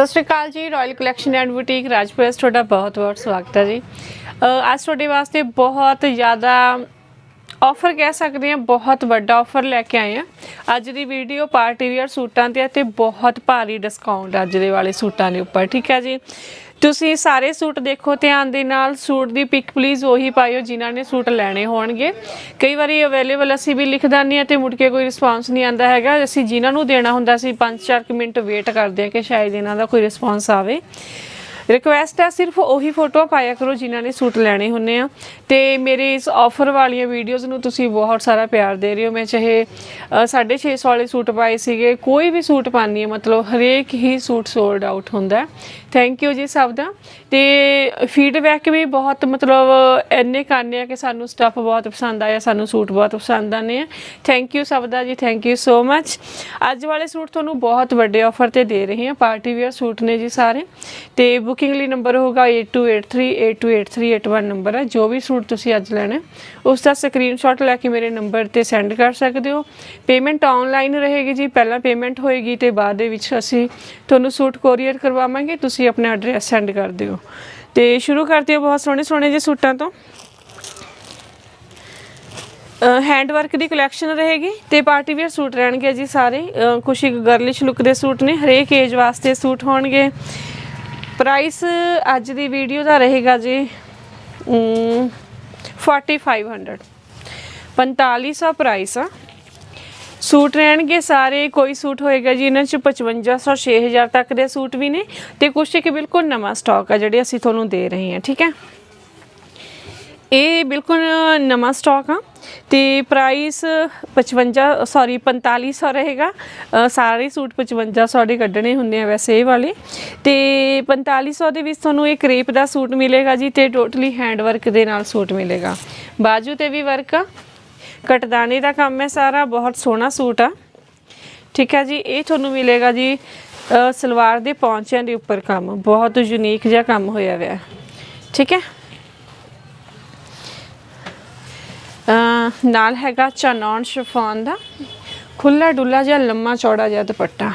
ਸਤਿ ਸ਼੍ਰੀ ਅਕਾਲ ਜੀ royal collection and boutique Rajpur ਤੁਹਾਡਾ ਬਹੁਤ ਬਹੁਤ ਸਵਾਗਤ ਹੈ ਜੀ। ਅ, ਅੱਜ ਤੁਹਾਡੇ ਵਾਸਤੇ ਬਹੁਤ ਜ਼ਿਆਦਾ ਆਫਰ ਕਹਿ ਸਕਦੇ ਹਾਂ ਬਹੁਤ ਵੱਡਾ ਆਫਰ ਲੈ ਕੇ ਆਏ ਆ ਅੱਜ ਦੀ ਵੀਡੀਓ ਪਾਰਟੀ ਵੇਅਰ ਸੂਟਾਂ ਤੇ ਹੈ ਤੇ ਬਹੁਤ ਭਾਰੀ ਡਿਸਕਾਊਂਟ ਅੱਜ ਦੇ ਵਾਲੇ ਸੂਟਾਂ ਦੇ ਉੱਪਰ ਠੀਕ ਹੈ ਜੀ। ਤੁਸੀਂ ਸਾਰੇ ਸੂਟ ਦੇਖੋ, ਧਿਆਨ ਦੇ ਨਾਲ ਸੂਟ ਦੀ ਪਿਕ ਪਲੀਜ਼ ਉਹੀ ਪਾਇਓ ਜਿਨ੍ਹਾਂ ਨੇ ਸੂਟ ਲੈਣੇ ਹੋਣਗੇ। ਕਈ ਵਾਰੀ ਅਵੇਲੇਬਲ ਅਸੀਂ ਵੀ ਲਿਖ ਦਿੰਦੇ ਹਾਂ ਤੇ ਮੁੜ ਕੇ ਕੋਈ ਰਿਸਪਾਂਸ ਨਹੀਂ ਆਂਦਾ ਹੈਗਾ। ਅਸੀਂ ਜਿਨ੍ਹਾਂ ਨੂੰ ਦੇਣਾ ਹੁੰਦਾ ਸੀ 5-4 ਮਿੰਟ ਵੇਟ ਕਰਦੇ ਹਾਂ ਕਿ ਸ਼ਾਇਦ ਇਹਨਾਂ ਦਾ ਕੋਈ ਰਿਸਪਾਂਸ ਆਵੇ। ਰਿਕੁਐਸਟ ਹੈ ਸਿਰਫ ਉਹੀ ਫੋਟੋਆਂ ਪਾਇਆ ਕਰੋ ਜਿਨ੍ਹਾਂ ਨੇ ਸੂਟ ਲੈਣੇ ਹੁੰਨੇ ਆ। ਤੇ ਮੇਰੇ ਇਸ ਆਫਰ ਵਾਲੀਆਂ ਵੀਡੀਓਜ਼ ਨੂੰ ਤੁਸੀਂ ਬਹੁਤ ਸਾਰਾ ਪਿਆਰ ਦੇ ਰਹੇ ਹੋ। ਮੈਂ ਚਾਹੇ ਅ, 650 ਵਾਲੇ ਸੂਟ ਪਾਏ ਸੀਗੇ ਕੋਈ ਵੀ ਸੂਟ ਪਾਣੀ ਹੈ ਮਤਲਬ ਹਰੇਕ ਹੀ ਸੂਟ ਸੋਲਡ ਆਊਟ ਹੁੰਦਾ ਥੈਂਕ ਯੂ ਜੀ ਸਭ ਦਾ। ਤੇ ਫੀਡਬੈਕ ਵੀ ਬਹੁਤ ਮਤਲਬ ਇੰਨੇ ਕਰਨੇ ਆ ਕਿ ਸਾਨੂੰ ਸਟੱਫ ਬਹੁਤ ਪਸੰਦ ਆਇਆ ਸਾਨੂੰ ਸੂਟ ਬਹੁਤ ਪਸੰਦ ਆਨੇ ਆ। ਥੈਂਕ ਯੂ ਸਭ ਦਾ ਜੀ ਥੈਂਕ ਯੂ ਸੋ ਮੱਚ ਅੱਜ ਵਾਲੇ ਸੂਟ ਤੁਹਾਨੂੰ ਬਹੁਤ ਵੱਡੇ ਆਫਰ ਤੇ ਦੇ ਰਹੇ ਹਾਂ। ਪਾਰਟੀ ਵੇਅਰ ਸੂਟ ਨੇ ਜੀ ਸਾਰੇ। ਤੇ ਬੁਕਿੰਗ ਲਈ ਨੰਬਰ ਹੋਗਾ 8283828381 ਨੰਬਰ ਹੈ, ਜੋ ਵੀ ਸੂਟ ਤੁਸੀਂ ਅੱਜ ਲੈਣਾ ਉਸ ਦਾ ਸਕਰੀਨਸ਼ਾਟ ਲੈ ਕੇ ਮੇਰੇ ਨੰਬਰ ਤੇ ਸੈਂਡ ਕਰ ਸਕਦੇ ਹੋ। ਪੇਮੈਂਟ ਆਨਲਾਈਨ ਰਹੇਗੀ ਜੀ, ਪਹਿਲਾਂ ਪੇਮੈਂਟ ਹੋਏਗੀ ਤੇ ਬਾਅਦ ਦੇ ਵਿੱਚ ਅਸੀਂ ਤੁਹਾਨੂੰ ਸੂਟ ਕੋਰੀਅਰ ਕਰਵਾਵਾਂਗੇ, ਤੁਸੀਂ ਆਪਣਾ ਐਡਰੈਸ ਸੈਂਡ ਕਰ ਦਿਓ। ਤੇ ਸ਼ੁਰੂ ਕਰਦੇ ਹਾਂ ਬਹੁਤ ਸੋਹਣੇ ਸੋਹਣੇ ਜਿਹੇ ਸੂਟਾਂ ਤੋਂ। ਹੈਂਡ ਵਰਕ ਦੀ ਕਲੈਕਸ਼ਨ ਰਹੇਗੀ ਤੇ ਪਾਰਟੀ ਵੇਅਰ ਸੂਟ ਰਹਿਣਗੇ ਜੀ ਸਾਰੇ। ਕੁਛ ਇੱਕ ਗਰਲਿਸ਼ ਲੁੱਕ ਦੇ ਸੂਟ ਨੇ, ਹਰੇਕ ਏਜ ਵਾਸਤੇ ਸੂਟ ਹੋਣਗੇ। ਪ੍ਰਾਈਸ ਅੱਜ ਦੀ ਵੀਡੀਓ ਦਾ ਰਹੇਗਾ ਜੀ ਅਮ, 4500 4500 ਪ੍ਰਾਈਸ ਆ। ਸੂਟ ਰਹਿਣਗੇ ਸਾਰੇ ਕੋਈ ਸੂਟ ਹੋਏਗਾ ਜੀ ਇਹਨਾਂ ਚ 5500 6000 ਤੱਕ ਦੇ ਸੂਟ ਵੀ ਨੇ ਤੇ ਕੁਛ ਇੱਕ ਬਿਲਕੁਲ ਨਵਾਂ ਸਟਾਕ ਆ ਜਿਹੜੇ ਅਸੀਂ ਤੁਹਾਨੂੰ ਦੇ ਰਹੇ ਹਾਂ ਠੀਕ ਹੈ? ਇਹ ਬਿਲਕੁਲ ਨਵਾਂ ਸਟਾਕ ਆ। ਤੇ ਪ੍ਰਾਈਸ 55 ਸੌਰੀ 4500 ਰਹੇਗਾ। ਸਾਰੇ ਸੂਟ 5500 ਦੇ ਕੱਢਣੇ ਹੁੰਦੇ ਆ ਵੈਸੇ ਇਹ ਵਾਲੇ। ਤੇ 4500 ਦੇ ਵਿੱਚ ਤੁਹਾਨੂੰ ਇਹ ਕ੍ਰੇਪ ਦਾ ਸੂਟ ਮਿਲੇਗਾ ਜੀ ਤੇ ਟੋਟਲੀ ਹੈਂਡ ਵਰਕ ਦੇ ਨਾਲ ਸੂਟ ਮਿਲੇਗਾ। ਬਾਜੂ ਤੇ ਵੀ ਵਰਕ ਆ। ਕਟਦਾਨੇ ਦਾ ਕੰਮ ਹੈ ਸਾਰਾ, ਬਹੁਤ ਸੋਹਣਾ ਸੂਟ ਆ। ਠੀਕ ਹੈ ਜੀ, ਇਹ ਤੁਹਾਨੂੰ ਮਿਲੇਗਾ ਜੀ ਸਲਵਾਰ ਦੇ ਪੌਂਚਿਆਂ ਦੇ ਉੱਪਰ ਕੰਮ। ਬਹੁਤ ਯੂਨੀਕ ਜਿਹਾ ਕੰਮ ਹੋਇਆ ਹੋਇਆ। ਠੀਕ ਹੈ? ਨਾਲ ਹੈਗਾ ਚਨੌਨ ਸ਼ਿਫੋਨ ਦਾ। ਖੁੱਲਾ ਡੁੱਲਾ ਜਿਹਾ, ਲੰਮਾ ਚੌੜਾ ਜਿਹਾ ਦੁਪੱਟਾ।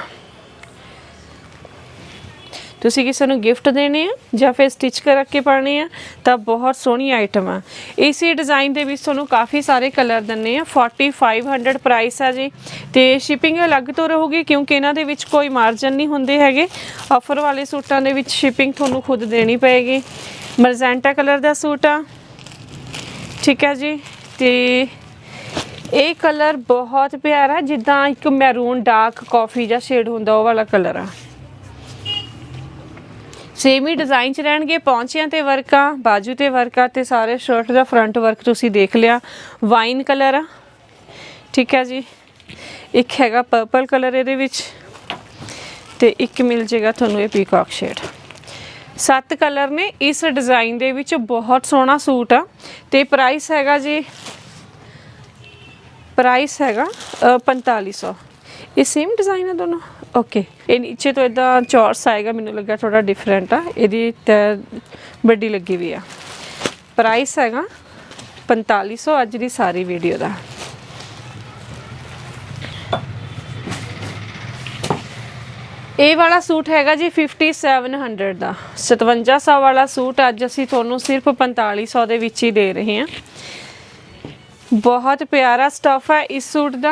ਤੁਸੀਂ ਕਿਸੇ ਨੂੰ ਗਿਫਟ ਦੇਣੇ ਆ ਜਾਂ ਫਿਰ ਸਟਿਚ ਕਰਕੇ ਪਾਣੇ ਆ, ਤਾਂ ਬਹੁਤ ਸੋਹਣੀ ਆਈਟਮ ਆ। ਇਸੇ ਡਿਜ਼ਾਈਨ ਦੇ ਵਿੱਚ ਤੁਹਾਨੂੰ ਕਾਫੀ ਸਾਰੇ ਕਲਰ ਦਿੰਨੇ ਆ। 4500 ਪ੍ਰਾਈਸ ਆ ਜੀ। ਤੇ ਸ਼ਿਪਿੰਗ ਅਲੱਗ ਤੋਂ ਰਹੂਗੀ ਕਿਉਂਕਿ ਇਹਨਾਂ ਦੇ ਵਿੱਚ ਕੋਈ ਮਾਰਜਨ ਨਹੀਂ ਹੁੰਦੇ ਹੈਗੇ। ਆਫਰ ਵਾਲੇ ਸੂਟਾਂ ਦੇ ਵਿੱਚ ਸ਼ਿਪਿੰਗ ਤੁਹਾਨੂੰ ਖੁਦ ਦੇਣੀ ਪਏਗੀ। ਮਰਜ਼ੈਂਟਾ ਕਲਰ ਦਾ ਸੂਟ ਆ। ਠੀਕ ਹੈ ਜੀ। ਤੇ ਇਹ ਕਲਰ ਬਹੁਤ ਪਿਆਰਾ ਜਿੱਦਾਂ ਇੱਕ ਮੈਰੂਨ ਡਾਰਕ ਕਾਫੀ ਜਿਹਾ ਸ਼ੇਡ ਹੁੰਦਾ ਉਹ ਵਾਲਾ ਕਲਰ ਆ। ਸੇਮ ਹੀ ਡਿਜ਼ਾਈਨ ਚ ਰਹਿਣਗੇ, ਪੌਂਚਿਆਂ ਤੇ ਵਰਕਾਂ ਬਾਜੂ ਤੇ ਵਰਕਾਂ ਤੇ ਸਾਰੇ ਸ਼ਰਟ ਦਾ ਫਰੰਟ ਵਰਕ ਤੁਸੀਂ ਦੇਖ ਲਿਆ ਵਾਈਨ ਕਲਰ ਆ। ਠੀਕ ਹੈ ਜੀ। ਇੱਕ ਹੈਗਾ ਪਰਪਲ ਕਲਰ ਇਹਦੇ ਵਿੱਚ ਤੇ ਇੱਕ ਮਿਲ ਜੇਗਾ ਤੁਹਾਨੂੰ ਇਹ ਪੀਕਾਕ ਸ਼ੇਡ ਸੱਤ ਕਲਰ ਨੇ ਇਸ ਡਿਜ਼ਾਈਨ ਦੇ ਵਿੱਚ ਬਹੁਤ ਸੋਹਣਾ ਸੂਟ ਆ। ਤੇ ਪ੍ਰਾਈਸ ਹੈਗਾ ਜੀ ਪ੍ਰਾਈਸ ਹੈਗਾ ਅ, 4500 ਇਹ ਸੇਮ ਡਿਜ਼ਾਈਨ ਹੈ ਦੋਨੋਂ? ਓਕੇ ਇਹ ਨੀਚੇ ਤੋਂ ਇਦਾਂ ਚੌਰਸ ਆਏਗਾ ਮੈਨੂੰ ਲੱਗਾ ਥੋੜਾ ਡਿਫਰੈਂਟ ਆ। ਇਹਦੀ ਤੈ ਵੱਡੀ ਲੱਗੀ ਵੀ ਆ। ਪ੍ਰਾਈਸ ਹੈਗਾ 4500 ਅੱਜ ਦੀ ਸਾਰੀ ਵੀਡੀਓ ਦਾ। ਇਹ ਵਾਲਾ ਸੂਟ ਹੈਗਾ ਜੀ 5700 ਦਾ। 5700 ਵਾਲਾ ਸੂਟ ਅੱਜ ਅਸੀਂ ਤੁਹਾਨੂੰ ਸਿਰਫ 4500 ਦੇ ਵਿੱਚ ਹੀ ਦੇ ਰਹੇ ਹਾਂ। ਬਹੁਤ ਪਿਆਰਾ ਸਟਫ ਹੈ ਇਸ ਸੂਟ ਦਾ।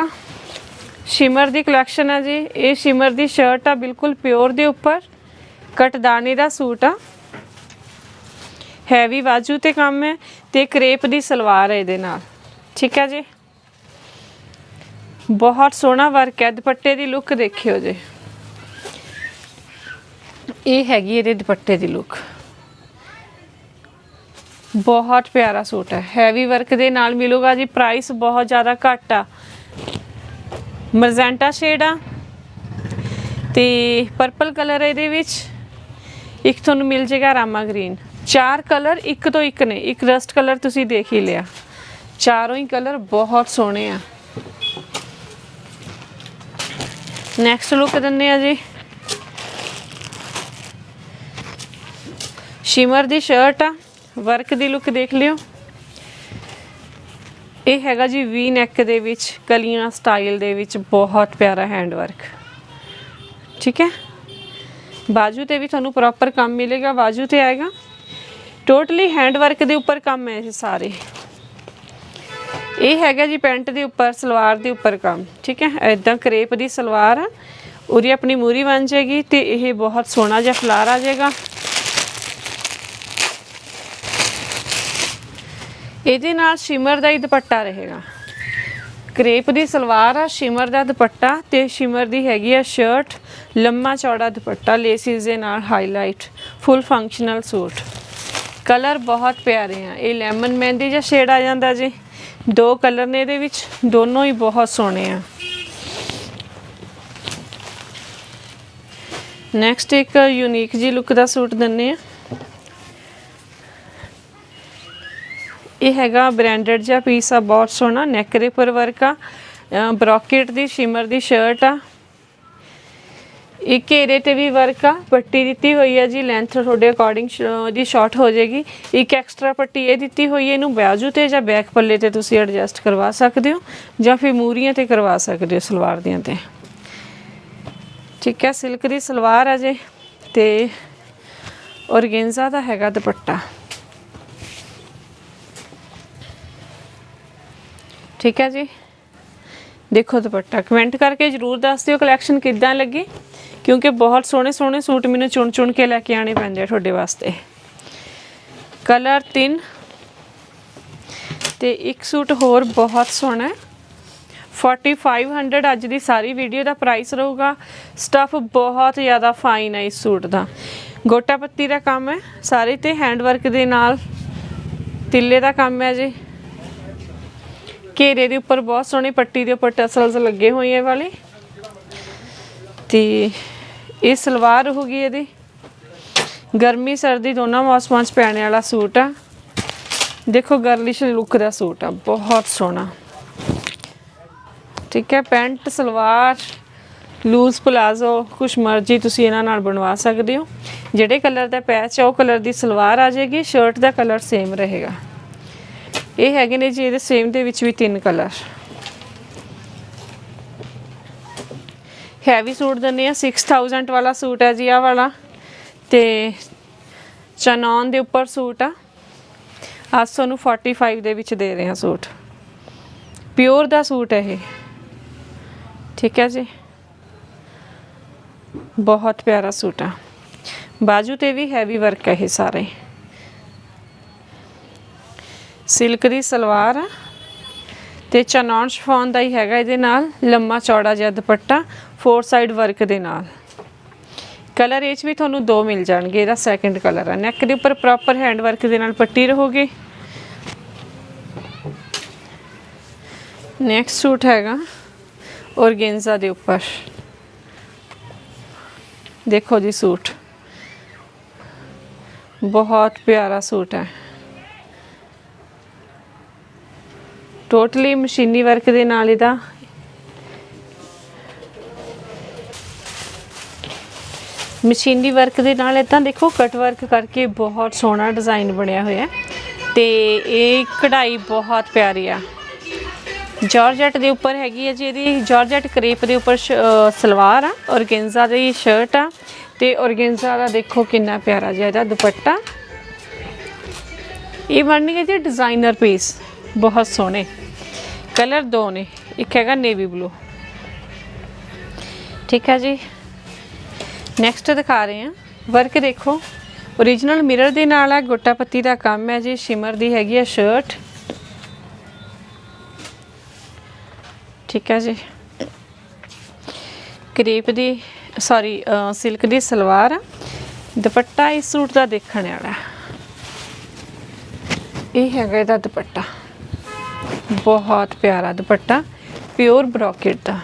ਸ਼ਿਮਰ ਦੀ ਕਲੈਕਸ਼ਨ ਹੈ ਜੀ। ਇਹ ਸ਼ਿਮਰ ਦੀ ਸ਼ਰਟ ਆ, ਬਿਲਕੁਲ ਪਿਓਰ ਦੇ ਉੱਪਰ। ਕਟਦਾਨੇ ਦਾ ਸੂਟ ਆ। ਹੈਵੀ ਬਾਜੂ ਤੇ ਕੰਮ ਹੈ ਤੇ ਕ੍ਰੇਪ ਦੀ ਸਲਵਾਰ ਹੈ ਇਹਦੇ ਨਾਲ। ਠੀਕ ਹੈ ਜੀ? ਬਹੁਤ ਸੋਹਣਾ ਵਰਕ ਹੈ। ਦੁਪੱਟੇ ਦੀ ਲੁੱਕ ਦੇਖਿਓ ਜੀ। ਇਹ ਹੈਗੀ ਇਹਦੇ ਦੁਪੱਟੇ ਦੀ ਲੁੱਕ ਬਹੁਤ ਪਿਆਰਾ ਸੂਟ ਹੈ। ਹੈਵੀ ਵਰਕ ਦੇ ਨਾਲ ਮਿਲੂਗਾ ਜੀ। ਪ੍ਰਾਈਸ ਬਹੁਤ ਜ਼ਿਆਦਾ ਘੱਟ ਆ। ਮਰਜ਼ੈਂਟਾ ਸ਼ੇਡ ਆ। ਤੇ ਪਰਪਲ ਕਲਰ ਇਹਦੇ ਵਿੱਚ। ਇੱਕ ਤੁਹਾਨੂੰ ਮਿਲ ਜੇਗਾ ਰਾਮਾ ਗ੍ਰੀਨ ਚਾਰ ਕਲਰ ਇੱਕ ਤੋਂ ਇੱਕ ਨੇ। ਇੱਕ ਰਸਟ ਕਲਰ ਤੁਸੀਂ ਦੇਖ ਹੀ ਲਿਆ। ਚਾਰੋਂ ਹੀ ਕਲਰ ਬਹੁਤ ਸੋਹਣੇ ਆ। ਨੈਕਸਟ ਲੁੱਕ ਦਿੰਨੇ ਆ ਜੀ। ਸ਼ਿਮਰ ਦੀ ਸ਼ਰਟ ਆ ਵਰਕ ਦੀ ਲੁੱਕ ਦੇਖ ਲਿਓ। ਇਹ ਹੈਗਾ ਜੀ ਵੀ ਨੈਕ ਦੇ ਵਿੱਚ, ਕਲੀਆਂ ਸਟਾਈਲ ਦੇ ਵਿੱਚ ਬਹੁਤ ਪਿਆਰਾ ਹੈਂਡ ਵਰਕ ਠੀਕ ਹੈ? ਬਾਜੂ ਤੇ ਵੀ ਤੁਹਾਨੂੰ ਪ੍ਰੋਪਰ ਕੰਮ ਮਿਲੇਗਾ, ਬਾਜੂ ਤੇ ਆਏਗਾ। ਟੋਟਲੀ ਹੈਂਡ ਵਰਕ ਦੇ ਉੱਪਰ ਕੰਮ ਹੈ ਇਹ ਸਾਰੇ। ਇਹ ਹੈਗਾ ਜੀ ਪੈਂਟ ਦੇ ਉੱਪਰ, ਸਲਵਾਰ ਦੇ ਉੱਪਰ ਕੰਮ। ਠੀਕ ਹੈ? ਐਦਾਂ ਕਰੇਪ ਦੀ ਸਲਵਾਰ ਆ, ਉਹਦੀ ਆਪਣੀ ਮੂਰੀ ਬਣ ਜਾਏਗੀ ਤੇ ਇਹ ਬਹੁਤ ਸੋਹਣਾ ਜਿਹਾ ਫਲਾਰ ਆ ਜਾਏਗਾ। ਇਹਦੇ ਨਾਲ ਸ਼ਿਮਰ ਦਾ ਹੀ ਦੁਪੱਟਾ ਰਹੇਗਾ। ਕਰੇਪ ਦੀ ਸਲਵਾਰ ਆ, ਸ਼ਿਮਰ ਦਾ ਦੁਪੱਟਾ ਤੇ ਸ਼ਿਮਰ ਦੀ ਹੈਗੀ ਆ ਸ਼ਰਟ ਲੰਮਾ ਚੌੜਾ ਦੁਪੱਟਾ ਲੇਸਿਸ ਦੇ ਨਾਲ highlight full functional suit. Colour ਬਹੁਤ ਪਿਆਰੇ ਆ। ਇਹ ਲੈਮਨ ਮਹਿੰਦੀ ਜਿਹਾ ਸ਼ੇਡ ਆ ਜਾਂਦਾ ਜੀ। ਦੋ ਕਲਰ ਨੇ ਇਹਦੇ ਵਿੱਚ, ਦੋਨੋਂ ਹੀ ਬਹੁਤ ਸੋਹਣੇ ਆ। ਨੈਕਸਟ ਇੱਕ ਯੂਨੀਕ ਜੀ ਲੁੱਕ ਦਾ ਸੂਟ ਦਿੰਨੇ ਆ। ਇਹ ਹੈਗਾ ਬ੍ਰਾਂਡਡ ਜਿਹਾ ਪੀਸ ਆ, ਬਹੁਤ ਸੋਹਣਾ ਨੈਕ ਦੇ ਪਰ ਵਰਕ ਆ ਬ੍ਰੋਕੇਟ ਦੀ ਸ਼ਿਮਰ ਦੀ ਸ਼ਰਟ ਆ। ਇਹ ਘੇਰੇ ਤੇ ਵੀ ਵਰਕ ਆ, ਪੱਟੀ ਦਿੱਤੀ ਹੋਈ ਆ ਜੀ ਲੈਂਥ ਤੁਹਾਡੇ ਅਕੋਰਡਿੰਗ ਦੀ ਸ਼ਾਰਟ ਹੋ ਜਾਏਗੀ। ਇੱਕ ਐਕਸਟਰਾ ਪੱਟੀ ਇਹ ਦਿੱਤੀ ਹੋਈ ਹੈ ਇਹਨੂੰ ਬਾਜੂ ਤੇ ਜਾਂ ਬੈਕ ਪੱਲੇ ਤੇ ਤੁਸੀਂ ਐਡਜਸਟ ਕਰਵਾ ਸਕਦੇ ਹੋ, ਜਾਂ ਫਿਰ ਮੂਰੀਆਂ ਤੇ ਕਰਵਾ ਸਕਦੇ ਹੋ ਸਲਵਾਰ ਦੀਆਂ ਤੇ। ਠੀਕ ਹੈ ਸਿਲਕ ਦੀ ਸਲਵਾਰ ਆ ਜੇ, ਤੇ ਔਰਗੇਂਜ਼ਾ ਦਾ ਹੈਗਾ ਦੁਪੱਟਾ। ਠੀਕ ਹੈ ਜੀ। ਦੇਖੋ ਦੁਪੱਟਾ। ਕਮੈਂਟ ਕਰਕੇ ਜਰੂਰ ਦੱਸ ਦਿਓ ਕਲੈਕਸ਼ਨ ਕਿੱਦਾਂ ਲੱਗੀ, ਕਿਉਂਕਿ ਬਹੁਤ ਸੋਹਣੇ ਸੋਹਣੇ ਸੂਟ ਮੈਨੂੰ ਚੁਣ ਚੁਣ ਕੇ ਲੈ ਕੇ ਆਣੇ ਪੈਂਦੇ ਆ ਤੁਹਾਡੇ ਵਾਸਤੇ। ਕਲਰ 3 ਤੇ ਇੱਕ ਸੂਟ ਹੋਰ ਬਹੁਤ ਸੋਹਣਾ ਹੈ। 4500 ਅੱਜ ਦੀ ਸਾਰੀ ਵੀਡੀਓ ਦਾ ਪ੍ਰਾਈਸ ਰਹੂਗਾ। ਸਟਫ ਬਹੁਤ ਜ਼ਿਆਦਾ ਫਾਈਨ ਹੈ ਇਸ ਸੂਟ ਦਾ। ਗੋਟਾ ਪੱਤੀ ਦਾ ਕੰਮ ਹੈ। ਸਾਰੇ ਤੇ ਹੈਂਡ ਵਰਕ ਦੇ ਨਾਲ ਤਿੱਲੇ ਦਾ ਕੰਮ ਹੈ ਜੀ। ਘੇਰੇ ਦੇ ਉੱਪਰ ਬਹੁਤ ਸੋਹਣੀ ਪੱਟੀ ਦੇ ਉੱਪਰ ਟਸਲਸ ਲੱਗੇ ਹੋਏ ਆ ਵਾਲੇ। ਤੇ ਇਹ ਸਲਵਾਰ ਹੋਗੀ ਇਹਦੀ। ਗਰਮੀ, ਸਰਦੀ ਦੋਨਾਂ ਮੌਸਮਾਂ 'ਚ ਪੈਣ ਵਾਲਾ ਸੂਟ ਆ। ਦੇਖੋ ਗਰਲਿਸ਼ ਲੁੱਕ ਦਾ ਸੂਟ ਆ, ਬਹੁਤ ਸੋਹਣਾ। ਠੀਕ ਹੈ, ਪੈਂਟ, ਸਲਵਾਰ ਲੂਜ਼ ਪਲਾਜ਼ੋ ਕੁਛ ਮਰਜ਼ੀ ਤੁਸੀਂ ਇਹਨਾਂ ਨਾਲ ਬਣਵਾ ਸਕਦੇ ਹੋ। ਜਿਹੜੇ ਕਲਰ ਦਾ ਪੈਚ ਆ, ਉਹ ਕਲਰ ਦੀ ਸਲਵਾਰ ਆ ਜਾਏਗੀ ਸ਼ਰਟ ਦਾ ਕਲਰ ਸੇਮ ਰਹੇਗਾ। ਇਹ ਹੈਗੇ ਨੇ ਜੀ, ਇਹਦੇ ਸੇਮ ਦੇ ਵਿੱਚ ਵੀ ਤਿੰਨ ਕਲਰ ਹੈਵੀ ਸੂਟ ਦਿੰਦੇ ਆ 6000 ਵਾਲਾ ਸੂਟ ਹੈ ਜੀ ਆ ਵਾਲਾ। ਤੇ ਚਨੌਨ ਦੇ ਉੱਪਰ ਸੂਟ ਆ। ਅੱਜ ਤੁਹਾਨੂੰ 45 ਦੇ ਵਿੱਚ ਦੇ ਰਹੇ ਹਾਂ ਸੂਟ ਪਿਓਰ ਦਾ ਸੂਟ ਹੈ ਇਹ। ਠੀਕ ਹੈ ਜੀ। ਬਹੁਤ ਪਿਆਰਾ ਸੂਟ ਆ। ਬਾਜੂ ਤੇ ਵੀ ਹੈਵੀ ਵਰਕ ਹੈ ਇਹ ਸਾਰੇ। ਸਿਲਕ ਦੀ ਸਲਵਾਰ ਆ ਤੇ ਚਨੌਨ ਸ਼ਫੋਨ ਦਾ ਹੀ ਹੈਗਾ ਇਹਦੇ ਨਾਲ, ਲੰਮਾ ਚੌੜਾ ਜਿਹਾ ਦੁਪੱਟਾ ਫੋਰ ਸਾਈਡ ਵਰਕ ਦੇ ਨਾਲ। ਕਲਰ ਇਹ 'ਚ ਵੀ ਤੁਹਾਨੂੰ ਦੋ ਮਿਲ ਜਾਣਗੇ, ਇਹਦਾ ਸੈਕੰਡ ਕਲਰ ਆ। ਨੈਕ ਦੇ ਉੱਪਰ ਪ੍ਰੋਪਰ ਹੈਂਡ ਵਰਕ ਦੇ ਨਾਲ ਪੱਟੀ ਰਹੋਗੇ। ਨੈਕਸਟ ਸੂਟ ਹੈਗਾ ਔਰਗੇਂਜ਼ਾ ਦੇ ਉੱਪਰ। ਦੇਖੋ ਜੀ ਸੂਟ। ਬਹੁਤ ਪਿਆਰਾ ਸੂਟ ਹੈ। ਟੋਟਲੀ ਮਸ਼ੀਨੀ ਵਰਕ ਦੇ ਨਾਲ ਇਹਦਾ। ਮਸ਼ੀਨੀ ਵਰਕ ਦੇ ਨਾਲ ਇਦਾਂ ਦੇਖੋ ਕਟ ਵਰਕ ਕਰਕੇ ਬਹੁਤ ਸੋਹਣਾ ਡਿਜ਼ਾਈਨ ਬਣਿਆ ਹੋਇਆ ਤੇ ਇਹ ਕਢਾਈ ਬਹੁਤ ਪਿਆਰੀ ਆ। ਜਾਰਜਟ ਦੇ ਉੱਪਰ ਹੈਗੀ ਹੈ ਜੀ ਇਹਦੀ। ਜਾਰਜਟ ਕਰੇਪ ਦੇ ਉੱਪਰ ਸ਼- ਸਲਵਾਰ ਆ, ਔਰਗੇਂਜ਼ਾ ਦੀ ਸ਼ਰਟ ਆ। ਤੇ ਔਰਗੇਂਜ਼ਾ ਦਾ ਦੇਖੋ ਕਿੰਨਾ ਪਿਆਰਾ ਜਿਹਾ ਇਹਦਾ ਦੁਪੱਟਾ। ਇਹ ਬਣਨਗੇ ਜੀ ਡਿਜ਼ਾਈਨਰ ਪੀਸ ਬਹੁਤ ਸੋਹਣੇ। ਕਲਰ ਦੋ ਨੇ, ਇੱਕ ਹੈਗਾ ਨੇਵੀ ਬਲੂ। ਠੀਕ ਹੈ ਜੀ। ਨੈਕਸਟ ਦਿਖਾ ਰਹੇ ਹਾਂ। ਵਰਕ ਦੇਖੋ। Origignal ਮਿਰਰ ਦੇ ਨਾਲ ਹੈ ਗੋਟਾ ਪੱਤੀ ਦਾ ਕੰਮ ਹੈ ਜੀ। ਸ਼ਿਮਰ ਦੀ ਹੈਗੀ ਹੈ ਸ਼ਰਟ ਠੀਕ ਹੈ ਜੀ। ਕਰੀਪ ਦੀ ਸੌਰੀ ਸਿਲਕ ਦੀ ਸਲਵਾਰ। ਆ ਦੁਪੱਟਾ ਇਸ ਸੂਟ ਦਾ ਦੇਖਣ ਵਾਲਾ ਇਹ ਹੈਗਾ ਇਹਦਾ ਦੁਪੱਟਾ। ਬਹੁਤ ਪਿਆਰਾ ਦੁਪੱਟਾ ਪਿਓਰ ਬ੍ਰੋਕੇਟ ਦਾ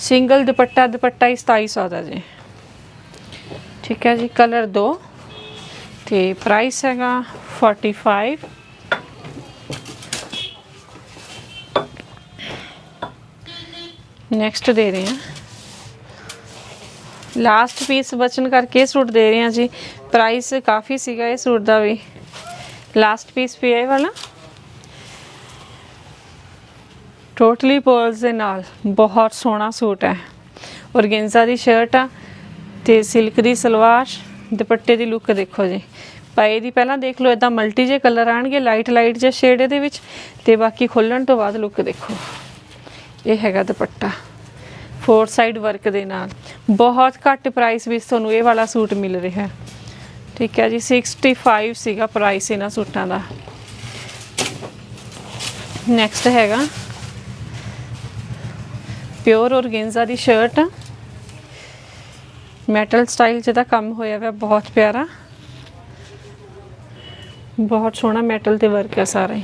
ਸਿੰਗਲ ਦੁਪੱਟਾ ਦੁਪੱਟਾ ਹੀ 2700 ਦਾ ਜੀ ਠੀਕ ਹੈ ਜੀ ਕਲਰ ਦੋ ਤੇ ਪ੍ਰਾਈਸ ਹੈਗਾ 45 ਨੈਕਸਟ ਦੇ ਰਹੇ ਹਾਂ ਲਾਸਟ ਪੀਸ ਬਚਨ ਕਰਕੇ ਇਹ ਸੂਟ ਦੇ ਰਹੇ ਹਾਂ ਜੀ ਪ੍ਰਾਈਸ ਕਾਫੀ ਸੀਗਾ ਇਹ ਸੂਟ ਦਾ ਵੀ ਲਾਸਟ ਪੀਸ ਪਿਆ ਇਹ ਵਾਲਾ ਟੋਟਲੀ ਪਰਲਸ ਦੇ ਨਾਲ ਬਹੁਤ ਸੋਹਣਾ ਸੂਟ ਹੈ। ਔਰਗੇਂਜ਼ਾ ਦੀ ਸ਼ਰਟ ਆ ਤੇ ਸਿਲਕ ਦੀ ਸਲਵਾਰ, ਦੁਪੱਟੇ ਦੀ ਲੁੱਕ ਦੇਖੋ ਜੀ। ਪਾਏ ਦੀ ਪਹਿਲਾਂ ਦੇਖ ਲਓ ਇਦਾਂ ਮਲਟੀ ਜੇ ਕਲਰ ਆਣਗੇ ਲਾਈਟ ਲਾਈਟ ਜੇ ਸ਼ੇਡ ਇਹਦੇ ਵਿੱਚ ਤੇ ਬਾਕੀ ਖੋਲਣ ਤੋਂ ਬਾਅਦ ਲੁੱਕ ਦੇਖੋ। ਇਹ ਹੈਗਾ ਦੁਪੱਟਾ। ਫੋਰ ਸਾਈਡ ਵਰਕ ਦੇ ਨਾਲ। ਬਹੁਤ ਘੱਟ ਪ੍ਰਾਈਸ ਵਿੱਚ ਤੁਹਾਨੂੰ ਇਹ ਵਾਲਾ ਸੂਟ ਮਿਲ ਰਿਹਾ। ਹੈ ਠੀਕ ਹੈ ਜੀ 65 ਸੀਗਾ ਪ੍ਰਾਈਸ ਇਹਨਾਂ ਸੂਟਾਂ ਦਾ। ਨੈਕਸਟ ਹੈਗਾ ਪਿਓਰ ਔਰਗੈਂਜ਼ਾ ਦੀ ਸ਼ਰਟ ਆ। ਮੈਟਲ ਸਟਾਈਲ ਜਿਹਦਾ ਕੰਮ ਹੋਇਆ ਹੋਇਆ ਬਹੁਤ ਪਿਆਰਾ। ਬਹੁਤ ਸੋਹਣਾ ਮੈਟਲ ਤੇ ਵਰਕ ਹੈ ਸਾਰਾ ਹੀ।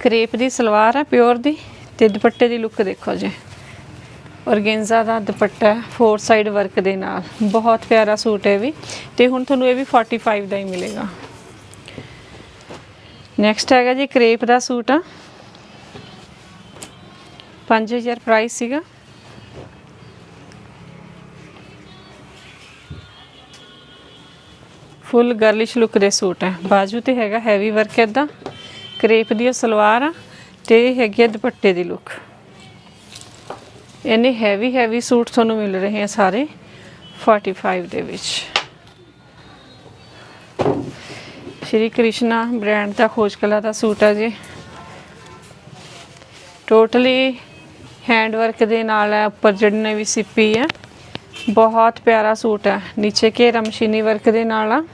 ਕਰੇਪ ਦੀ ਸਲਵਾਰ ਹੈ ਪਿਓਰ ਦੀ ਤੇ ਦੁਪੱਟੇ ਦੀ ਲੁੱਕ ਦੇਖੋ ਜੀ। ਔਰਗੈਂਜ਼ਾ ਦਾ ਦੁਪੱਟਾ ਹੈ ਫੋਰ ਸਾਈਡ ਵਰਕ ਦੇ ਨਾਲ। ਬਹੁਤ ਪਿਆਰਾ ਸੂਟ ਹੈ ਇਹ ਵੀ। ਤੇ ਹੁਣ ਤੁਹਾਨੂੰ ਇਹ ਵੀ 45 ਦਾ ਹੀ ਮਿਲੇਗਾ। ਨੈਕਸਟ ਹੈਗਾ ਜੀ ਕਰੇਪ ਦਾ ਸੂਟ। ਆ 5000 ਪ੍ਰਾਈਸ ਸੀਗਾ। ਫੁੱਲ ਗਰਲਿਸ਼ ਲੁੱਕ ਦੇ ਸੂਟ ਹੈ। ਬਾਜੂ ਤੇ ਹੈਗਾ ਹੈਵੀ ਵਰਕ ਇਦਾਂ ਕਰੇਪ ਦੀ ਸਲਵਾਰ ਆ ਤੇ ਇਹ ਹੈਗੀ ਆ ਦੁਪੱਟੇ ਦੀ ਲੁੱਕ ਇੰਨੇ ਹੈਵੀ ਹੈਵੀ ਸੂਟ ਤੁਹਾਨੂੰ ਮਿਲ ਰਹੇ ਆ ਸਾਰੇ। 45 ਦੇ ਵਿੱਚ। ਸ਼੍ਰੀ ਕ੍ਰਿਸ਼ਨਾ ਬ੍ਰਾਂਡ ਦਾ ਖੋਜ ਕਲਾ ਦਾ ਸੂਟ ਹੈ ਜੀ। ਟੋਟਲੀ ਹੈਂਡ ਵਰਕ ਦੇ ਨਾਲ ਹੈ, ਉੱਪਰ ਜਿਹੜੀ ਵੀ ਸਿੱਪੀ ਹੈ। ਬਹੁਤ ਪਿਆਰਾ ਸੂਟ ਹੈ। ਨੀਚੇ ਘੇਰਾ ਮਸ਼ੀਨੀ ਵਰਕ ਦੇ ਨਾਲ ਆ।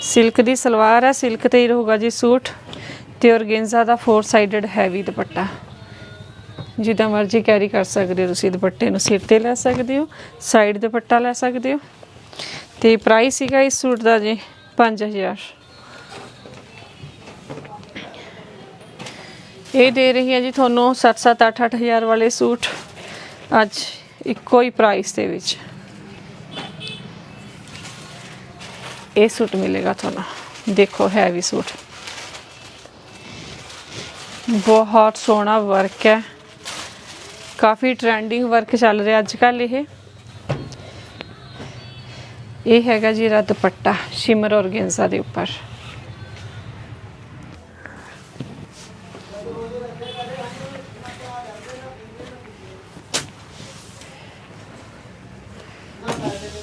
ਸਿਲਕ ਦੀ ਸਲਵਾਰ ਹੈ ਸਿਲਕ ਤੇ ਹੀ ਰਹੂਗਾ ਜੀ ਸੂਟ। ਤੇ ਔਰਗੈਂਜ਼ਾ ਦਾ ਫੋਰ ਸਾਈਡਡ ਹੈਵੀ ਦੁਪੱਟਾ। ਜਿੱਦਾਂ ਮਰਜ਼ੀ ਕੈਰੀ ਕਰ ਸਕਦੇ ਹੋ ਤੁਸੀਂ, ਦੁਪੱਟੇ ਨੂੰ ਸਿਰ ਤੇ ਲੈ ਸਕਦੇ ਹੋ ਸਾਈਡ ਦੁਪੱਟਾ ਲੈ ਸਕਦੇ ਹੋ। ਤੇ ਪ੍ਰਾਈਸ ਸੀਗਾ ਇਸ ਸੂਟ ਦਾ ਜੀ 5000 ਇਹ ਦੇ ਰਹੀ ਹੈ ਜੀ ਤੁਹਾਨੂੰ 7-7 8-8000 ਵਾਲੇ ਸੂਟ ਅੱਜ ਇੱਕੋ ਹੀ ਪ੍ਰਾਈਸ ਦੇ ਵਿੱਚ। ਇਹ ਸੂਟ ਮਿਲੇਗਾ ਤੁਹਾਨੂੰ। ਦੇਖੋ ਹੈਵੀ ਸੂਟ। ਬਹੁਤ ਸੋਹਣਾ ਵਰਕ ਹੈ। ਕਾਫੀ ਟ੍ਰੈਂਡਿੰਗ ਵਰਕ ਚੱਲ ਰਿਹਾ ਅੱਜ ਕੱਲ ਇਹ। ਇਹ ਹੈਗਾ ਜੀ ਇਹਦਾ ਦੁਪੱਟਾ ਸ਼ਿਮਰ ਔਰਗੈਂਜ਼ਾ ਦੇ ਉੱਪਰ।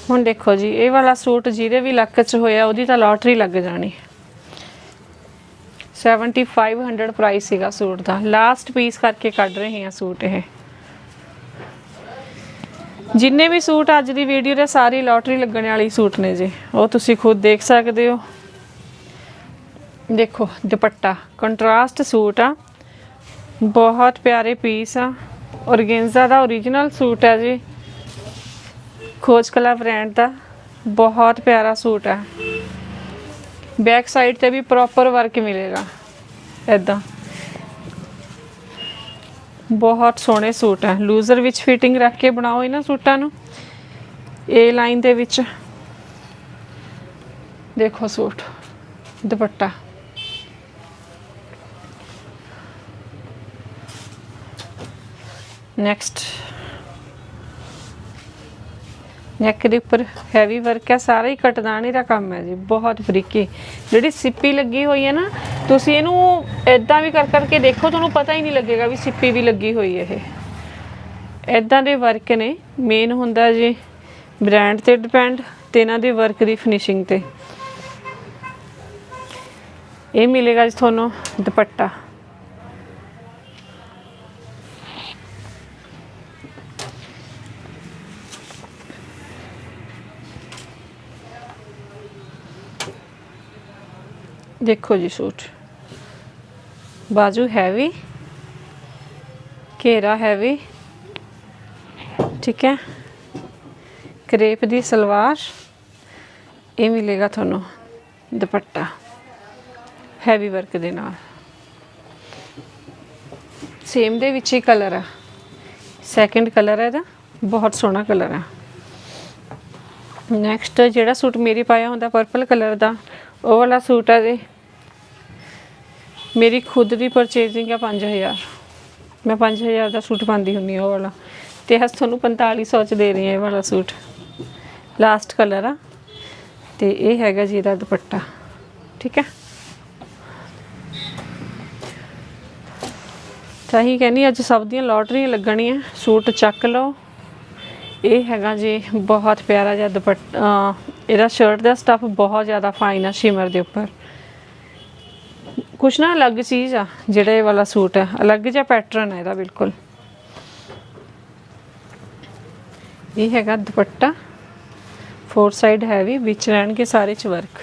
ਹੁਣ ਦੇਖੋ ਜੀ, ਇਹ ਵਾਲਾ ਸੂਟ ਜਿਹਦੇ ਵੀ ਲੱਕ 'ਚ ਹੋਇਆ, ਉਹਦੀ ਤਾਂ ਲਾਟਰੀ ਲੱਗ ਜਾਣੀ। 7500 ਪ੍ਰਾਈਸ ਸੀਗਾ ਸੂਟ ਦਾ। ਲਾਸਟ ਪੀਸ ਕਰਕੇ ਕੱਢ ਰਹੇ ਹਾਂ ਸੂਟ ਇਹ। ਜਿੰਨੇ ਵੀ ਸੂਟ ਅੱਜ ਦੀ ਵੀਡੀਓ ਦੇ ਸਾਰੀ ਲੋਟਰੀ ਲੱਗਣ ਵਾਲੀ ਸੂਟ ਨੇ ਜੀ। ਉਹ ਤੁਸੀਂ ਖੁਦ ਦੇਖ ਸਕਦੇ ਹੋ। ਦੇਖੋ, ਦੁਪੱਟਾ। ਕੰਟਰਾਸਟ ਸੂਟ ਆ। ਬਹੁਤ ਪਿਆਰੇ ਪੀਸ ਆ। ਔਰਗੈਂਜ਼ਾ ਦਾ origignal ਸੂਟ ਹੈ ਜੀ। ਖੋਜ ਕਲਾ ਬ੍ਰਾਂਡ ਦਾ। ਬਹੁਤ ਪਿਆਰਾ ਸੂਟ ਹੈ ਬੈਕ ਸਾਈਡ ਤੇ ਵੀ ਪ੍ਰੋਪਰ ਵਰਕ ਮਿਲੇਗਾ। ਐਦਾਂ ਬਹੁਤ ਸੋਹਣੇ ਸੂਟ ਹੈ। ਲੂਜ਼ਰ ਵਿੱਚ ਫਿਟਿੰਗ ਰੱਖ ਕੇ ਬਣਾਓ ਇਹਨਾਂ ਸੂਟਾਂ ਨੂੰ। ਏ ਲਾਈਨ ਦੇ ਵਿੱਚ। ਦੇਖੋ ਸੂਟ। ਦੁਪੱਟਾ। ਨੈਕਸਟ ਨੈਕ ਦੇ ਉੱਪਰ ਹੈਵੀ ਵਰਕ ਹੈ। ਸਾਰਾ ਹੀ ਕਟਦਾਨੀ ਦਾ ਕੰਮ ਹੈ ਜੀ। ਬਹੁਤ ਬਰੀਕੀ ਜਿਹੜੀ ਸਿੱਪੀ ਲੱਗੀ ਹੋਈ ਹੈ ਨਾ ਤੁਸੀਂ ਇਹਨੂੰ ਇਦਾਂ ਵੀ ਕਰ ਕਰਕੇ ਦੇਖੋ, ਤੁਹਾਨੂੰ ਪਤਾ ਹੀ ਨਹੀਂ ਲੱਗੇਗਾ ਵੀ ਸਿੱਪੀ ਵੀ ਲੱਗੀ ਹੋਈ ਹੈ ਇਹ। ਇਦਾਂ ਦੇ ਵਰਕ ਨੇ। ਮੇਨ ਹੁੰਦਾ ਜੀ ਬ੍ਰਾਂਡ ਤੇ ਡਿਪੈਂਡ ਤੇ ਇਹਨਾਂ ਦੇ ਵਰਕ ਦੀ ਫਿਨਿਸ਼ਿੰਗ ਤੇ। ਇਹ ਮਿਲੇਗਾ ਜੀ ਤੁਹਾਨੂੰ ਦੁਪੱਟਾ। ਦੇਖੋ ਜੀ ਸੂਟ। ਬਾਜੂ ਹੈਵੀ ਘੇਰਾ ਹੈਵੀ ਠੀਕ ਹੈ? ਕਰੇਪ ਦੀ ਸਲਵਾਰ, ਇਹ ਮਿਲੇਗਾ ਤੁਹਾਨੂੰ ਦੁਪੱਟਾ ਹੈਵੀ ਵਰਕ ਦੇ ਨਾਲ। ਸੇਮ ਦੇ ਵਿੱਚ ਹੀ ਕਲਰ ਆ। ਸੈਕੰਡ ਕਲਰ ਹੈ ਇਹਦਾ, ਬਹੁਤ ਸੋਹਣਾ ਕਲਰ ਆ। ਨੈਕਸਟ ਜਿਹੜਾ ਸੂਟ ਮੇਰੀ ਪਾਇਆ ਹੁੰਦਾ ਪਰਪਲ ਕਲਰ ਦਾ, ਉਹ ਵਾਲਾ ਸੂਟ ਆ ਜੀ ਮੇਰੀ ਖੁਦ ਦੀ ਪਰਚੇਜ਼ਿੰਗ ਹੈ 5000 ਮੈਂ 5000 ਦਾ ਸੂਟ ਪਾਉਂਦੀ ਹੁੰਦੀ ਹਾਂ ਉਹ ਵਾਲਾ। ਤੇ ਹਸ ਤੁਹਾਨੂੰ 4500 ਚ ਦੇ ਰਹੀ ਹਾਂ ਇਹ ਵਾਲਾ ਸੂਟ। ਲਾਸਟ ਕਲਰ ਆ। ਤੇ ਇਹ ਹੈਗਾ ਜੀ ਇਹਦਾ ਦੁਪੱਟਾ। ਠੀਕ ਹੈ? ਤਾਂ ਹੀ ਕਹਿੰਦੀ ਅੱਜ ਸਭ ਦੀਆਂ ਲੋਟਰੀਆਂ ਲੱਗਣੀਆਂ। ਸੂਟ ਚੱਕ ਲਓ। ਇਹ ਹੈਗਾ ਜੀ ਬਹੁਤ ਪਿਆਰਾ ਜਿਹਾ ਦੁਪੱਟਾ ਇਹਦਾ ਸ਼ਰਟ ਦਾ ਸਟੱਫ ਬਹੁਤ ਜ਼ਿਆਦਾ ਫਾਈਨ ਆ ਸ਼ਿਮਰ ਦੇ ਉੱਪਰ। ਕੁਛ ਨਾ ਅਲੱਗ ਚੀਜ਼ ਆ ਜਿਹੜਾ ਇਹ ਵਾਲਾ ਸੂਟ ਹੈ ਅਲੱਗ ਜਿਹਾ ਪੈਟਰਨ ਹੈ ਇਹਦਾ ਬਿਲਕੁਲ ਇਹ ਹੈਗਾ ਦੁਪੱਟਾ ਫੋਰ ਸਾਈਡ ਹੈਵੀ ਵਿੱਚ ਰਹਿਣਗੇ ਸਾਰੇ ਚ ਵਰਕ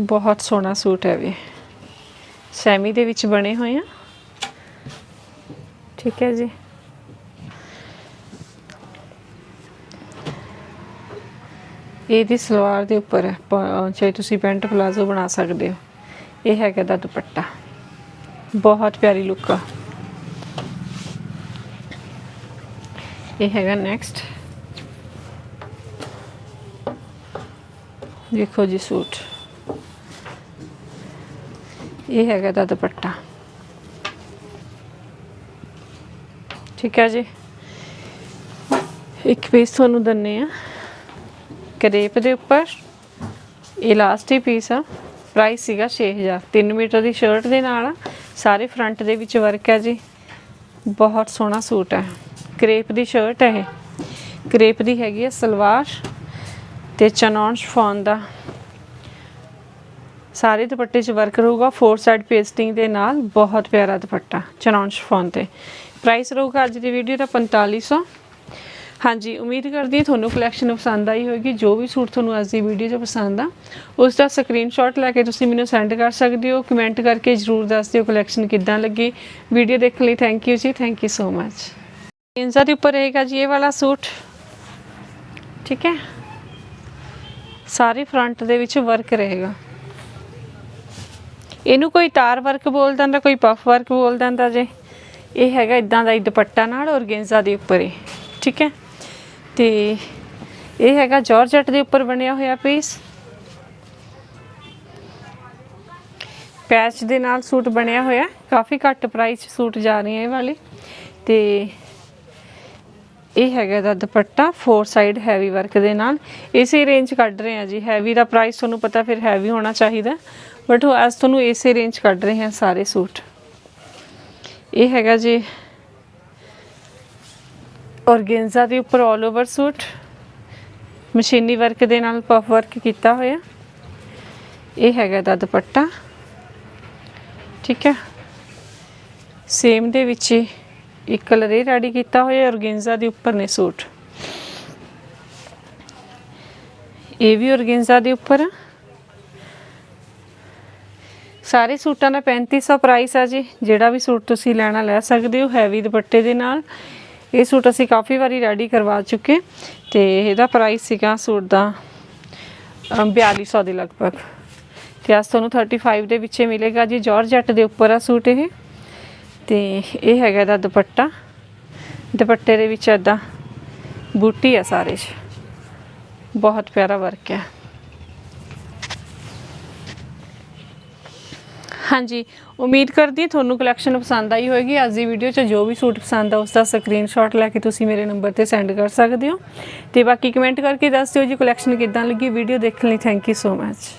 ਬਹੁਤ ਸੋਹਣਾ ਸੂਟ ਹੈ ਵੀ ਸੈਮੀ ਦੇ ਵਿੱਚ ਬਣੇ ਹੋਏ ਆ ਠੀਕ ਹੈ ਜੀ ਇਹਦੀ ਸਲਵਾਰ ਦੇ ਉੱਪਰ ਚਾਹੇ ਤੁਸੀਂ ਪੈਂਟ ਪਲਾਜ਼ੋ ਬਣਾ ਸਕਦੇ ਹੋ। ਇਹ ਹੈਗਾ ਦਾ ਦੁਪੱਟਾ। ਬਹੁਤ ਪਿਆਰੀ ਲੁੱਕ ਆ। ਇਹ ਹੈਗਾ ਨੈਕਸਟ ਦੇਖੋ ਜੀ ਸੂਟ। ਇਹ ਹੈਗਾ ਦਾ ਦੁਪੱਟਾ। ਠੀਕ ਹੈ ਜੀ। ਇੱਕ ਪੀਸ ਤੁਹਾਨੂੰ ਦੰਨੇ ਆ। ਕਰੇਪ ਦੇ ਉੱਪਰ ਇਲਾਸਟਿਕ ਪੀਸ ਆ। ਪ੍ਰਾਈਸ ਸੀਗਾ 6000 3 ਮੀਟਰ ਦੀ ਸ਼ਰਟ ਦੇ ਨਾਲ ਸਾਰੇ ਫਰੰਟ ਦੇ ਵਿੱਚ ਵਰਕ ਹੈ ਜੀ। ਬਹੁਤ ਸੋਹਣਾ ਸੂਟ ਹੈ ਕਰੇਪ ਦੀ ਸ਼ਰਟ ਹੈ ਇਹ। ਕਰੇਪ ਦੀ ਹੈਗੀ ਹੈ ਸਲਵਾਰ ਤੇ ਚਨੌਨ ਸ਼ਫੋਨ ਦਾ। ਸਾਰੇ ਦੁਪੱਟੇ 'ਚ ਵਰਕ ਰਹੂਗਾ। ਫੋਰ ਸਾਈਡ ਪੇਸਟਿੰਗ ਦੇ ਨਾਲ ਬਹੁਤ ਪਿਆਰਾ ਦੁਪੱਟਾ। ਚਨੌਨ ਸ਼ਫੋਨ ਤੇ। ਪ੍ਰਾਈਸ ਰਹੂਗਾ ਅੱਜ ਦੀ ਵੀਡੀਓ ਦਾ 4500 ਹਾਂਜੀ, ਉਮੀਦ ਕਰਦੀ ਹਾਂ ਤੁਹਾਨੂੰ ਕਲੈਕਸ਼ਨ ਪਸੰਦ ਆਈ ਹੋਵੇਗੀ, ਜੋ ਵੀ ਸੂਟ ਤੁਹਾਨੂੰ ਅੱਜ ਦੀ ਵੀਡੀਓ 'ਚ ਪਸੰਦ ਆ ਉਸ ਦਾ ਸਕਰੀਨਸ਼ਾਟ ਲੈ ਕੇ ਤੁਸੀਂ ਮੈਨੂੰ ਸੈਂਡ ਕਰ ਸਕਦੇ ਹੋ ਕਮੈਂਟ ਕਰਕੇ ਜਰੂਰ ਦੱਸ ਦਿਓ ਕਲੈਕਸ਼ਨ ਕਿੱਦਾਂ ਲੱਗੀ। ਵੀਡੀਓ ਦੇਖਣ ਲਈ ਥੈਂਕ ਯੂ ਜੀ ਥੈਂਕ ਯੂ ਸੋ ਮਚ ਇੰਜ਼ਾ ਦੇ ਉੱਪਰ ਰਹੇਗਾ ਜੀ ਇਹ ਵਾਲਾ ਸੂਟ। ਠੀਕ ਹੈ? ਸਾਰੇ ਫਰੰਟ ਦੇ ਵਿੱਚ ਵਰਕ ਰਹੇਗਾ। ਇਹਨੂੰ ਕੋਈ ਤਾਰ ਵਰਕ ਬੋਲ ਦਿੰਦਾ, ਕੋਈ ਪਫ ਵਰਕ ਬੋਲ ਦਿੰਦਾ ਜੇ। ਇਹ ਹੈਗਾ ਇਦਾਂ ਦਾ ਹੀ ਦੁਪੱਟਾ ਨਾਲ ਔਰਗੈਂਜ਼ਾ ਦੇ ਉੱਪਰ ਹੀ। ਠੀਕ ਹੈ? ਤੇ ਇਹ ਹੈਗਾ ਜਾਰਜਟ ਦੇ ਉੱਪਰ ਬਣਿਆ ਹੋਇਆ ਪੀਸ ਪੈਚ ਦੇ ਨਾਲ ਸੂਟ ਬਣਿਆ ਹੋਇਆ। ਕਾਫੀ ਘੱਟ ਪ੍ਰਾਈਸ ਸੂਟ ਜਾ ਰਹੇ ਆ ਇਹ ਵਾਲੇ। ਤੇ ਇਹ ਹੈਗਾ ਦਾ dupatta four side heavy work ਦੇ ਨਾਲ। ਇਸੇ ਰੇਂਜ ਕੱਢ ਰਹੇ ਆ ਜੀ। ਹੈਵੀ ਦਾ ਪ੍ਰਾਈਸ ਤੁਹਾਨੂੰ ਪਤਾ ਫਿਰ ਹੈਵੀ ਹੋਣਾ ਚਾਹੀਦਾ। ਬਟ ਉਹ ਅੱਜ ਤੁਹਾਨੂੰ ਇਸੇ ਰੇਂਜ ਕੱਢ ਰਹੇ ਆ ਸਾਰੇ ਸੂਟ। ਇਹ ਹੈਗਾ ਜੀ ਔਰਗੈਂਜ਼ਾ ਦੇ ਉੱਪਰ 올 ਓਵਰ ਸੂਟ ਮਸ਼ੀਨੀ ਵਰਕ ਦੇ ਨਾਲ ਪਫ ਵਰਕ ਕੀਤਾ ਹੋਇਆ। ਇਹ ਹੈਗਾ ਦਾ ਦੁਪੱਟਾ। ਠੀਕ ਹੈ। ਸੇਮ ਦੇ ਵਿੱਚ ਇੱਕ ਕਲਰ ਇਹ ਰੈਡੀ ਕੀਤਾ ਹੋਇਆ, ਔਰਗੈਂਜ਼ਾ ਦੇ ਉੱਪਰ ਨੇ ਸੂਟ ਇਹ ਵੀ ਔਰਗੈਂਜ਼ਾ ਦੇ ਉੱਪਰ ਸਾਰੇ ਸੂਟਾਂ ਦਾ 3500 ਪ੍ਰਾਈਸ ਆ ਜੀ। ਜਿਹੜਾ ਵੀ ਸੂਟ ਤੁਸੀਂ ਲੈਣਾ, ਲੈ ਸਕਦੇ ਹੋ। ਹੈਵੀ ਦੁਪੱਟੇ ਦੇ ਨਾਲ। ਇਹ ਸੂਟ ਅਸੀਂ ਕਾਫੀ ਵਾਰੀ ਰੈਡੀ ਕਰਵਾ ਚੁੱਕੇ ਤੇ ਇਹਦਾ ਪ੍ਰਾਈਸ ਸੀਗਾ ਸੂਟ ਦਾ ਅਮ, 4200 ਦੇ ਲਗਭਗ। ਤੇ ਅੱਜ ਤੁਹਾਨੂੰ 35 ਦੇ ਵਿੱਚੇ ਮਿਲੇਗਾ ਜੀ ਜਾਰਜਟ ਦੇ ਉੱਪਰ ਆ ਸੂਟ ਇਹ। ਤੇ ਇਹ ਹੈਗਾ ਇਹਦਾ ਦੁਪੱਟਾ। ਦੁਪੱਟੇ ਦੇ ਵਿੱਚ ਏਦਾਂ ਬੂਟੀ ਆ ਸਾਰੇ 'ਚ। ਬਹੁਤ ਪਿਆਰਾ ਵਰਕ ਹੈ। ਹਾਂਜੀ, ਉਮੀਦ ਕਰਦੀ ਤੁਹਾਨੂੰ ਕਲੈਕਸ਼ਨ ਪਸੰਦ ਆਈ ਹੋਵੇਗੀ ਅੱਜ ਦੀ ਵੀਡੀਓ 'ਚ ਜੋ ਵੀ ਸੂਟ ਪਸੰਦ ਆ, ਉਸ ਦਾ ਸਕਰੀਨਸ਼ਾਟ ਲੈ ਕੇ ਤੁਸੀਂ ਮੇਰੇ ਨੰਬਰ ਤੇ ਸੈਂਡ ਕਰ ਸਕਦੇ ਹੋ। ਤੇ ਬਾਕੀ ਕਮੈਂਟ ਕਰਕੇ ਦੱਸ ਦਿਓ ਜੀ ਕਲੈਕਸ਼ਨ ਕਿੱਦਾਂ ਲੱਗੀ ਵੀਡੀਓ ਦੇਖਣ ਲਈ। Thank you so much